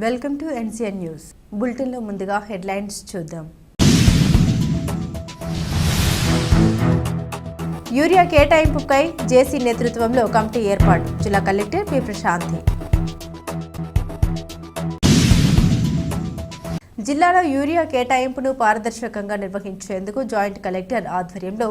Welcome to NCN news బులెటిన్లో ముందుగా headlines చూద్దాం. యూరియా కేటాయింపుపై జేసీ నేతృత్వంలో కమిటీ ఏర్పాటు. జిల్లా కలెక్టర్ పి ప్రశాంతి. జిల్లాలో యూరియా కేటాయింపును పారదర్శకంగా నిర్వహించేందుకు జాయింట్ కలెక్టర్ ఆధ్వర్యంలో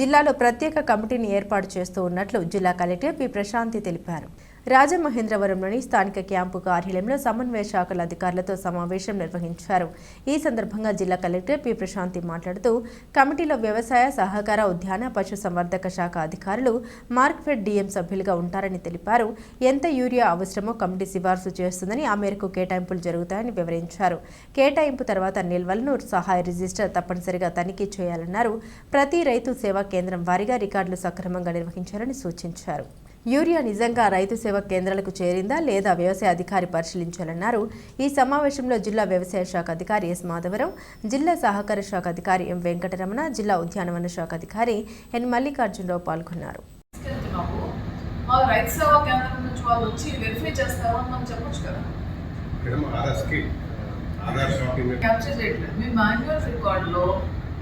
జిల్లాలో ప్రత్యేక కమిటీని ఏర్పాటు చేస్తూ ఉన్నట్లు జిల్లా కలెక్టర్ పి ప్రశాంతి తెలిపారు. రాజమహేంద్రవరంలోని స్థానిక క్యాంపు కార్యాలయంలో సమన్వయ శాఖల అధికారులతో సమావేశం నిర్వహించారు. ఈ సందర్భంగా జిల్లా కలెక్టర్ పి. ప్రశాంతి మాట్లాడుతూ కమిటీలో వ్యవసాయ సహకార ఉద్యాన పశు సంవర్ధక శాఖ అధికారులు మార్క్ఫెడ్ డిఎం సభ్యులుగా ఉంటారని తెలిపారు. ఎంత యూరియా అవసరమో కమిటీ సిఫార్సు చేస్తుందని ఆ మేరకు కేటాయింపులు జరుగుతాయని వివరించారు. కేటాయింపు తర్వాత నిల్వలను సహాయ రిజిస్టర్ తప్పనిసరిగా తనిఖీ చేయాలన్నారు. ప్రతి రైతు సేవా కేంద్రం వారీగా రికార్డులు సక్రమంగా నిర్వహించాలని సూచించారు. యూరియా నిజంగా రైతు సేవా కేంద్రాలకు చేరిందా లేదా వ్యవసాయ అధికారి పరిశీలించాలన్నారు. ఈ సమావేశంలో జిల్లా వ్యవసాయ శాఖ అధికారి ఎస్ మాధవరం జిల్లా సహకార శాఖ అధికారి ఎం వెంకటరమణ జిల్లా ఉద్యానవన శాఖ అధికారి ఎన్ మల్లికార్జునరావు పాల్గొన్నారు.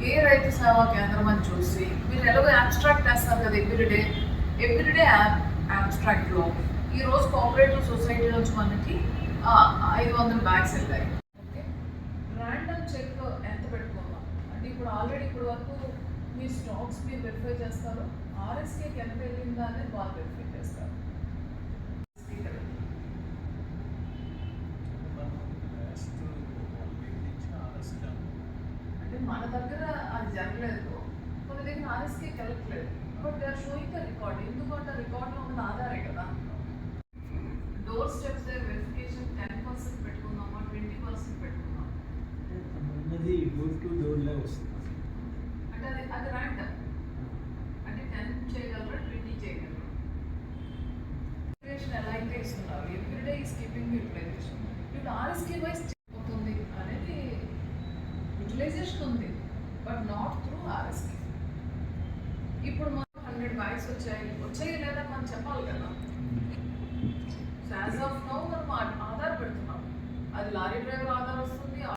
ఏ రైతు సేవా కేంద్రం అని చూసి మీరు ఎలాగో అబ్స్ట్రాక్ట్ వేస్తారు కదా ఎవ్రీడే ఎవ్రీడే అబ్స్ట్రాక్ట్లో ఈ రోజు కోఆపరేటివ్ సొసైటీ నుంచి మనకి ఐదు వందల బ్యాగ్స్ వెళ్ళాయి. ఓకే ర్యాండమ్ చెక్ ఎంత పెట్టుకోవాలి? అంటే ఇప్పుడు ఆల్రెడీ ఇప్పుడు వరకు మీ స్టాక్స్ మీరు వెరిఫై చేస్తారు. ఆర్ఎస్కేకి ఎంత వెళ్ళిందా అనేది వాళ్ళు వెరిఫై చేస్తారు. అంటే మన దగ్గర అది జరగలేదు. కొన్ని దగ్గర ఆర్ఎస్కే వెళ్ళట్లేదు. But they are showing the recording రికార్డ్లో ఉన్న ఆధారే కదా. Door steps verification ten percent పెట్టుకుందామా twenty percent పెట్టుకుందాం ఉన్నది డోర్ టు డోర్లే వస్తుంది. అంటే అది అది ర్యాండమ్ అంటే టెన్ చేయగలరా ట్వంటీ చేయగలరా? యూటిలైజేషన్ ఎలా అయితే ఇస్తున్నారు ఎవ్రీడే ఈస్ కీపింగ్ యూటిలైజేషన్ ఇప్పుడు ఆర్ఎస్కే వైస్ అవుతుంది అనేది యూటిలైజేషన్ ఉంది బట్ నాట్ త్రూ ఆర్ఎస్కే ఇప్పుడు బ్యాగ్స్ వచ్చాయి. వచ్చాయి లేదా మనం చెప్పాలి కదా. సో యాజ్ ఆఫ్ నౌ మనం ఆ- ఆధార్ పెడుతున్నాం అది లారీ డ్రైవర్ ఆధార్ వస్తుంది